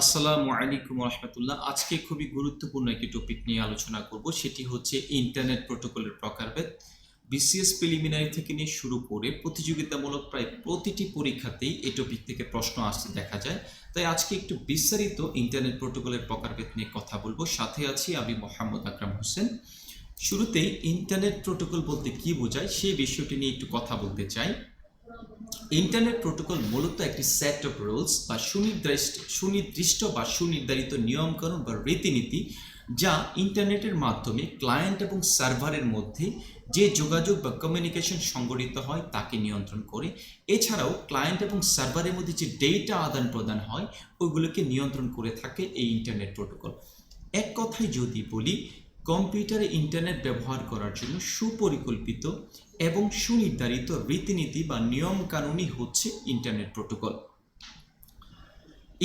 আসসালামু আলাইকুম রহমতুল্লাহ। আজকে খুবই গুরুত্বপূর্ণ একটি টপিক নিয়ে আলোচনা করব, সেটি হচ্ছে ইন্টারনেট প্রোটোকলের প্রকারভেদ। বিসিএস প্রিলিমিনারি থেকে নিয়ে শুরু করে প্রতিযোগিতামূলক প্রায় প্রতিটি পরীক্ষাতেই এই টপিক থেকে প্রশ্ন আসতে দেখা যায়। তাই আজকে একটু বিস্তারিত ইন্টারনেট প্রোটোকলের প্রকারভেদ নিয়ে কথা বলব। সাথে আছি আমি মোহাম্মদ আকরাম হোসেন। শুরুতেই ইন্টারনেট প্রোটোকল বলতে কি বোঝায় সেই বিষয়টি নিয়ে একটু কথা বলতে চাই। ইন্টারনেট প্রোটোকল মূলত একটি সেট অফ রুলস বা সুনির্দিষ্ট সুনির্দিষ্ট বা সুনির্ধারিত নিয়মকানুন বা রীতিনীতি যা ইন্টারনেটের মাধ্যমে ক্লায়েন্ট এবং সার্ভারের মধ্যে যে যোগাযোগ বা কমিউনিকেশন সংগঠিত হয় তাকে নিয়ন্ত্রণ করে। এছাড়াও ক্লায়েন্ট এবং সার্ভারের মধ্যে যে ডেটা আদান প্রদান হয়, ওইগুলোকে নিয়ন্ত্রণ করে থাকে এই ইন্টারনেট প্রোটোকল। এক কথায় যদি বলি কম্পিউটারে ইন্টারনেট ব্যবহার করার জন্য সুপরিকল্পিত এবং সুনির্ধারিত রীতিনীতি বা নিয়মকানুনই হচ্ছে ইন্টারনেট প্রোটোকল।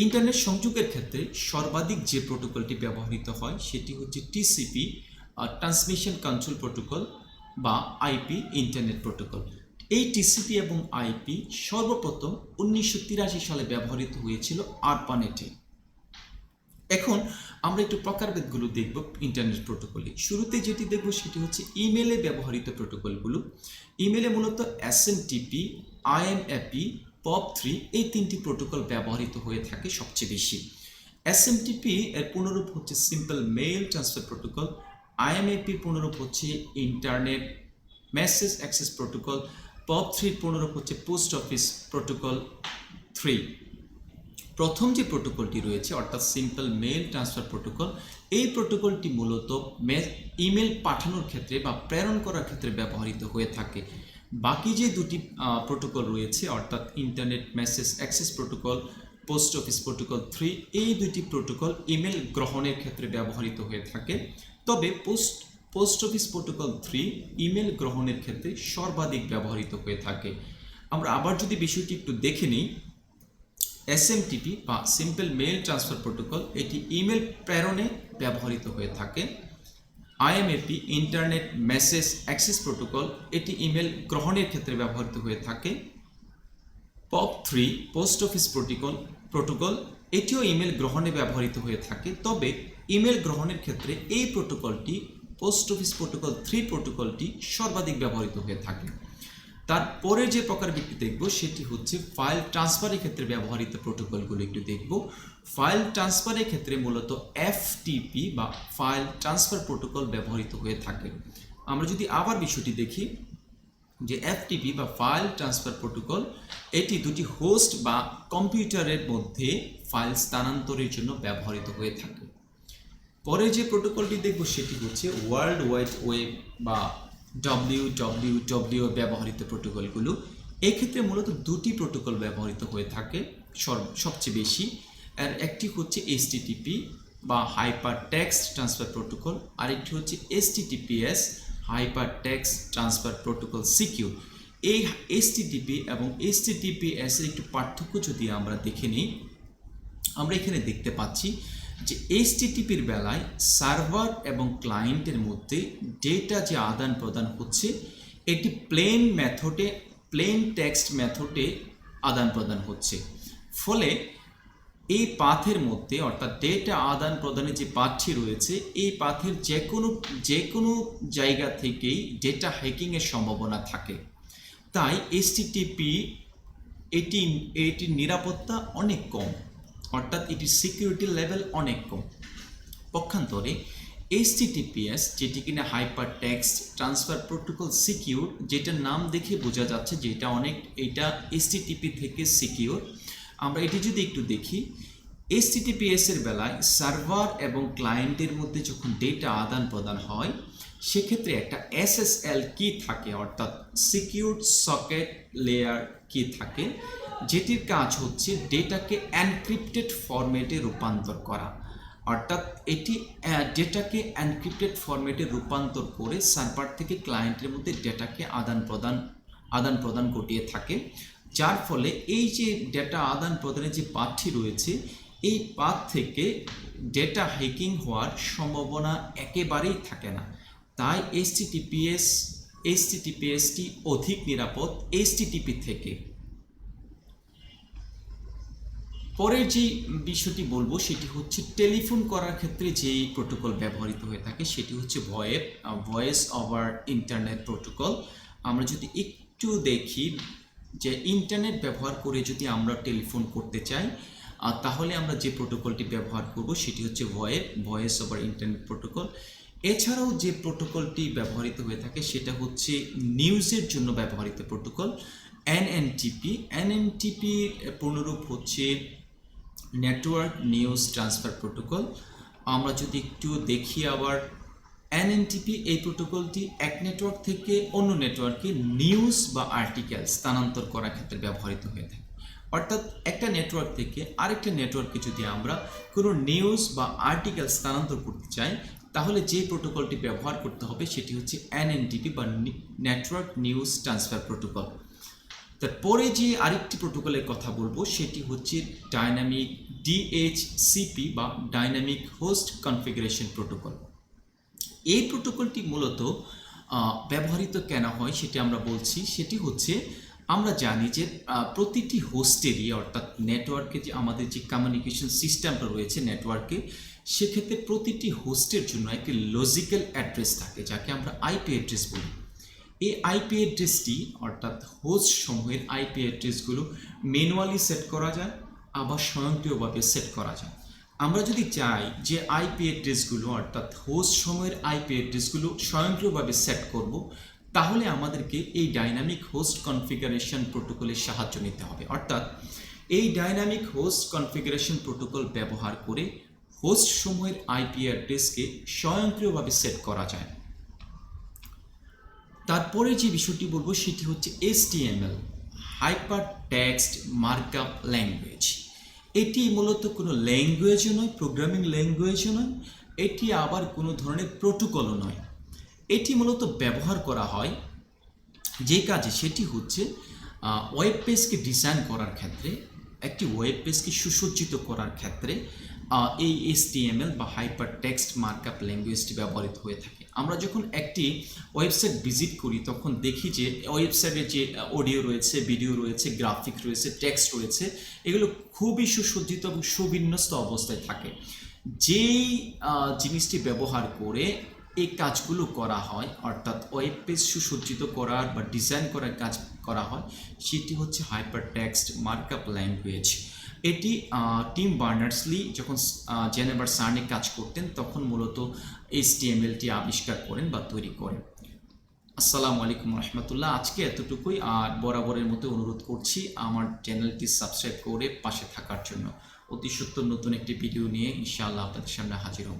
ইন্টারনেট সংযোগের ক্ষেত্রে সর্বাধিক যে প্রোটোকলটি ব্যবহৃত হয় সেটি হচ্ছে টিসিপি ট্রান্সমিশন কন্ট্রোল প্রোটোকল বা আইপি, ইন্টারনেট প্রোটোকল। এই টিসিপি এবং আইপি সর্বপ্রথম উনিশশো তিরাশি সালে ব্যবহৃত হয়েছিল আরপানেটে। এখন আমরা একটু প্রকারভেদগুলো দেখব ইন্টারনেট প্রোটোকলে শুরুতে যেটি দেখব সেটি হচ্ছে ইমেলে ব্যবহৃত প্রোটোকলগুলো ইমেলে মূলত এসএমটিপি আইএমএপি পপ থ্রি এই তিনটি প্রোটোকল ব্যবহৃত হয়ে থাকে সবচেয়ে বেশি। এসএমটিপি এর পুনরূপ হচ্ছে সিম্পল মেইল ট্রান্সফার প্রোটোকল আইএমএপির পুনরূপ হচ্ছে internet message access protocol POP থ্রির পুনরূপ হচ্ছে পোস্ট অফিস প্রোটোকল থ্রি প্রথম যে প্রোটোকলটি রয়েছে, অর্থাৎ সিম্পল মেল ট্রান্সফার প্রোটোকল, এই প্রোটোকলটি মূলত ইমেল পাঠানোর ক্ষেত্রে বা প্রেরণ করার ক্ষেত্রে ব্যবহৃত হয়ে থাকে। বাকি যে দুটি প্রোটোকল রয়েছে, অর্থাৎ internet message access protocol, post office protocol three, এই দুটি প্রোটোকল ইমেল গ্রহণের ক্ষেত্রে ব্যবহৃত হয়ে থাকে। তবে post post office protocol three email গ্রহণের ক্ষেত্রে সর্বাধিক ব্যবহৃত হয়ে থাকে। আমরা আবার যদি বিষয়টি একটু দেখে নিই এসএমটিপি বা সিম্পল মেল ট্রান্সফার প্রোটোকল এটি ইমেল প্রেরণে ব্যবহৃত হয়ে থাকে। IMAP internet message access protocol এটি ইমেল গ্রহণের ক্ষেত্রে ব্যবহৃত হয়ে থাকে। POP three post office protocol protocol এটিও ইমেল গ্রহণে ব্যবহৃত হয়ে থাকে। তবে ইমেল গ্রহণের ক্ষেত্রে এই প্রোটোকলটি পোস্ট অফিস প্রোটোকল থ্রি প্রোটোকলটি সর্বাধিক ব্যবহৃত হয়ে থাকে। তারপরে যে প্রকারভিত্তি দেখব, সেটি হচ্ছে ফাইল ট্রান্সফারের ক্ষেত্রে ব্যবহৃত প্রোটোকলগুলো একটু দেখব। ফাইল ট্রান্সফারের ক্ষেত্রে মূলত এফটিপি বা ফাইল ট্রান্সফার প্রোটোকল ব্যবহৃত হয়ে থাকে। আমরা যদি আবার বিষয়টি দেখি, যে এফটিপি বা ফাইল ট্রান্সফার প্রোটোকল এটি দুটি হোস্ট বা কম্পিউটারের মধ্যে ফাইল স্থানান্তরের জন্য ব্যবহৃত হয়ে থাকে। পরে যে প্রোটোকলটি দেখব, সেটি হচ্ছে ওয়ার্ল্ড ওয়াইড ওয়েব বা ডব্লিউ ডব্লিউ ডব্লিউ ব্যবহৃত প্রোটোকলগুলো। এক্ষেত্রে মূলত দুটি প্রোটোকল ব্যবহৃত হয়ে থাকে সবচেয়ে বেশি। আর একটি হচ্ছে এইচটিটিপি বা হাইপার টেক্সট ট্রান্সফার প্রোটোকল আরেকটি হচ্ছে HTTPS hyper text transfer protocol secure এই এসটিটিপি এবং এসটিটিপিএস এর একটু পার্থক্য যদি আমরা দেখে নিই, আমরা এখানে দেখতে পাচ্ছি যে এইচটিটিপির বেলায় সার্ভার এবং ক্লায়েন্টের মধ্যে ডেটা যে আদান প্রদান হচ্ছে, এটি প্লেন মেথডে প্লেন টেক্সট মেথডে আদান প্রদান হচ্ছে। ফলে এই পাথের মধ্যে, অর্থাৎ ডেটা আদান প্রদানের যে পাথটি রয়েছে, এই পাথের যে কোনো যে কোনো জায়গা থেকেই ডেটা হ্যাকিংয়ের সম্ভাবনা থাকে। তাই এইচটিটিপি এটি, এটির নিরাপত্তা অনেক কম। অর্থাৎ এটির সিকিউরিটি লেভেল অনেক কম। পক্ষান্তরে এইচটিটিপিএস যেটি কিনা hyper text transfer protocol secure যেটার নাম দেখে বোঝা যাচ্ছে যে এটা অনেক, এটা এইচটিটিপি থেকে সিকিউর আমরা এটি যদি একটু দেখি এইচটিটিপিএস এর বেলায় সার্ভার এবং ক্লায়েন্টের মধ্যে যখন ডেটা আদান প্রদান হয়, সেক্ষেত্রে একটা এসএসএল কি থাকে, অর্থাৎ সিকিউর সকেট লেয়ার কি থাকে। যেটির কাজ হচ্ছে ডেটাকে অ্যানক্রিপ্টেড ফরম্যাটে রূপান্তর করা। অর্থাৎ এটি ডেটাকে অ্যানক্রিপ্টেড ফরম্যাটে রূপান্তর করে সার্ভার থেকে ক্লায়েন্টের মধ্যে ডেটাকে আদান প্রদান আদান প্রদান ঘটিয়ে থাকে। যার ফলে এই যে ডেটা আদান প্রদানের যে পাঠটি রয়েছে, এই পাথ থেকে ডেটা হ্যাকিং হওয়ার সম্ভাবনা একেবারেই থাকে না। তাই এইচটিটিপিএস এইচটিটিপিএসটি অধিক নিরাপদ এইচটিটিপি থেকে। পরের যে বিষয়টি বলব, সেটি হচ্ছে টেলিফোন করার ক্ষেত্রে যেই প্রোটোকল ব্যবহৃত হয়ে থাকে, সেটি হচ্ছে voice voice over internet protocol. আমরা যদি একটু দেখি যে ইন্টারনেট ব্যবহার করে যদি আমরা টেলিফোন করতে চাই তাহলে আমরা যে প্রোটোকলটি ব্যবহার করব, সেটি হচ্ছে voice voice over internet protocol. এছাড়াও যে প্রোটোকলটি ব্যবহৃত হয়ে থাকে, সেটা হচ্ছে নিউজের জন্য ব্যবহৃত protocol N N T NNTP. NNTP পূর্ণরূপ হচ্ছে নেটওয়ার্ক নিউজ ট্রান্সফার প্রোটোকল আমরা যদি একটু দেখি আবার এনএনটিপি এই প্রোটোকলটি এক নেটওয়ার্ক থেকে অন্য নেটওয়ার্কে নিউজ বা আর্টিকেল স্থানান্তর করার ক্ষেত্রে ব্যবহৃত হয়ে থাকে। অর্থাৎ একটা নেটওয়ার্ক থেকে আরেকটা নেটওয়ার্কে যদি আমরা কোনো নিউজ বা আর্টিকেল স্থানান্তর করতে চাই, তাহলে যে প্রোটোকলটি ব্যবহার করতে হবে সেটি হচ্ছে এনএনটিপি বা নেটওয়ার্ক নিউজ ট্রান্সফার প্রোটোকল তারপরে যে আরেকটি প্রোটোকলের কথা বলব, সেটি হচ্ছে ডাইনামিক ডিএইচসিপি বা ডাইনামিক হোস্ট কনফিগারেশন প্রোটোকল এই প্রোটোকলটি মূলত ব্যবহৃত কেন হয় সেটি আমরা বলছি, সেটি হচ্ছে আমরা জানি যে প্রতিটি হোস্টেরই অর্থাৎ নেটওয়ার্কে যে আমাদের যে কমিউনিকেশন সিস্টেমটা রয়েছে নেটওয়ার্কে সেক্ষেত্রে প্রতিটি হোস্টের জন্য একটি লজিক্যাল অ্যাড্রেস থাকে, যাকে আমরা আইপি অ্যাড্রেস বলি। এই আইপি অ্যাড্রেসটি অর্থাৎ হোস্ট সমূহের আইপি অ্যাড্রেসগুলো ম্যানুয়ালি সেট করা যায়, আবার স্বয়ংক্রিয়ভাবে সেট করা যায়। আমরা যদি চাই যে আইপি অ্যাড্রেসগুলো অর্থাৎ হোস্ট সমূহের আইপি অ্যাড্রেসগুলো স্বয়ংক্রিয়ভাবে সেট করব, তাহলে আমাদেরকে এই ডাইনামিক হোস্ট কনফিগারেশন প্রোটোকলের সাহায্য নিতে হবে। অর্থাৎ এই ডাইনামিক হোস্ট কনফিগারেশন প্রোটোকল ব্যবহার করে হোস্ট সমূহের আইপি অ্যাড্রেসকে স্বয়ংক্রিয়ভাবে সেট করা যায়। তারপরে যে বিষয়টি বলব সেটি হচ্ছে HTML hyper text markup language এটি মূলত কোনো ল্যাঙ্গুয়েজও নয় প্রোগ্রামিং ল্যাঙ্গুয়েজও নয়, এটি আবার কোনো ধরনের প্রোটোকলও নয়। এটি মূলত ব্যবহার করা হয়, যে কাজে সেটি হচ্ছে ওয়েব পেজকে ডিজাইন করার ক্ষেত্রে, একটি ওয়েব পেজকে সুসজ্জিত করার ক্ষেত্রে এই এসটিএমএল বা হাইপার টেক্সট মার্কআপ ল্যাঙ্গুয়েজটি ব্যবহৃত হয়ে থাকে। আমরা যখন একটি ওয়েবসাইট ভিজিট করি, তখন দেখি যে ওয়েবসাইটে যে অডিও রয়েছে ভিডিও রয়েছে গ্রাফিক রয়েছে টেক্সট রয়েছে, এগুলো খুবই সুসজ্জিত এবং সুবিন্যস্ত অবস্থায় থাকে। যেই জিনিসটি ব্যবহার করে এই কাজগুলো করা হয়, অর্থাৎ ওয়েব পেজ সুসজ্জিত করার বা ডিজাইন করার কাজ করা হয়, সেটি হচ্ছে হাইপার টেক্সট মার্কআপ ল্যাঙ্গুয়েজ এটি টিম বার্নার্সলি যখন জেনেভার সার্নে কাজ করতেন, তখন মূলত এইচ টি আবিষ্কার করেন বা তৈরি করেন। আসসালামু আলাইকুম রহমতুল্লাহ। আজকে এতটুকুই, আর বরাবরের মতো অনুরোধ করছি আমার চ্যানেলটি সাবস্ক্রাইব করে পাশে থাকার জন্য। অতি সত্য নতুন একটি ভিডিও নিয়ে ইনশাআল্লাহ আপনাদের সামনে হাজির হব।